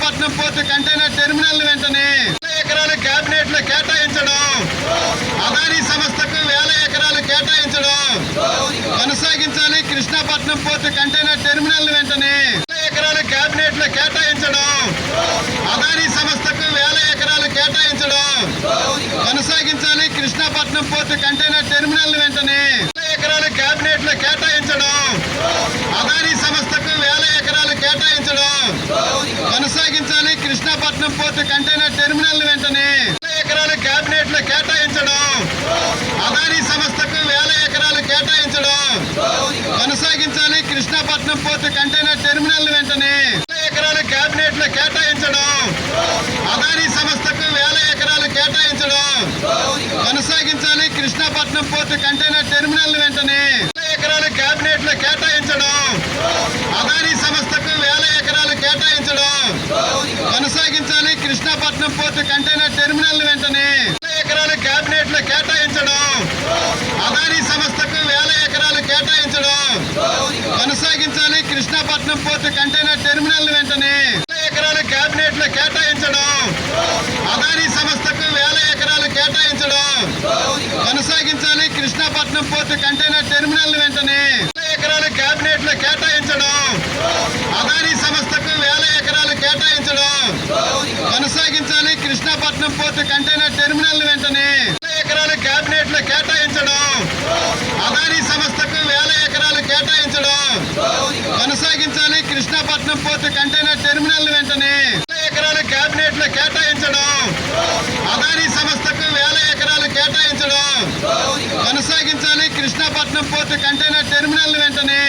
Visakhapatnam port container terminal వెంటనే వేల ఎకరాలు కేబినెట్లో కేటాయించడం. అదానీ సంస్థకు వేల ఎకరాలు కేటాయించడం. కొనసాగించాలి కృష్ణాపట్నం పోర్టు కంటైనర్ టెర్మినల్ వెంటనే వేల ఎకరాలు కేబినెట్లో కేటాయించడం. అదానీ సంస్థకు వేల ఎకరాలు కేటాయించడం. కొనసాగించాలి కృష్ణాపట్నం పోర్టు కంటైనర్ టెర్మినల్ వెంటనే వేల ఎకరాలు కేబినెట్లో కేటాయించడం అదానీ సంస్థకు వేల ఎకరాలు కేటాయించడం కొనసాగించాలి విశాఖపట్నం పోర్టు కంటైనర్ టెర్మినల్ వెంటనే వేల ఎకరాలు కేబినెట్లో కేటాయించడం. అదానీ సంస్థకు వేల ఎకరాలు కేటాయించడం. కొనసాగించాలి కృష్ణాపట్నం పోర్టు కంటైనర్ టెర్మినల్ వెంటనే వేల ఎకరాలు కేబినెట్లో కేటాయించడం. అదానీ సంస్థకు వేల ఎకరాలు కేటాయించడం. కొనసాగించాలి కృష్ణాపట్నం పోర్టు కంటైనర్ టెర్మినల్ వెంటనే వేల ఎకరాలు కేబినెట్లో కేటాయించడం అదానీ సంస్థకు వేల ఎకరాలు కేటాయించడం కొనసాగించాలి కృష్ణాపట్నం పోర్టు కంటైనర్ టెర్మినల్ వెంటనే వేల ఎకరాలు కేబినెట్లో కేటాయించడం. అదానీ సంస్థకు వేల ఎకరాలు కేటాయించడం. కొనసాగించాలి కృష్ణాపట్నం పోర్టు కంటైనర్ టెర్మినల్ వెంటనే వేల ఎకరాలు కేబినెట్లో కేటాయించడం. అదానీ సంస్థకు వేల ఎకరాలు కేటాయించడం. కొనసాగించాలి కృష్ణాపట్నం పోర్టు కంటైనర్ టెర్మినల్ వెంటనే వేల ఎకరాలు కేబినెట్లో కేటాయించడం. అదానీ సంస్థకు వేల ఎకరాలు కేటాయించడం. కొనసాగి విశాఖపట్నం పోర్టు కంటైనర్ టెర్మినల్ వెంటనే వేల ఎకరాలు కేబినెట్లో కేటాయించడం. అదానీ సంస్థకు వేల ఎకరాలు కేటాయించడం. కొనసాగించాలి కృష్ణాపట్నం పోర్టు కంటైనర్ టెర్మినల్ వెంటనే వేల ఎకరాలు కేబినెట్లో కేటాయించడం. అదానీ సంస్థకు వేల ఎకరాలు కేటాయించడం. కొనసాగించాలి కృష్ణాపట్నం పోర్టు కంటైనర్ టెర్మినల్ వెంటనే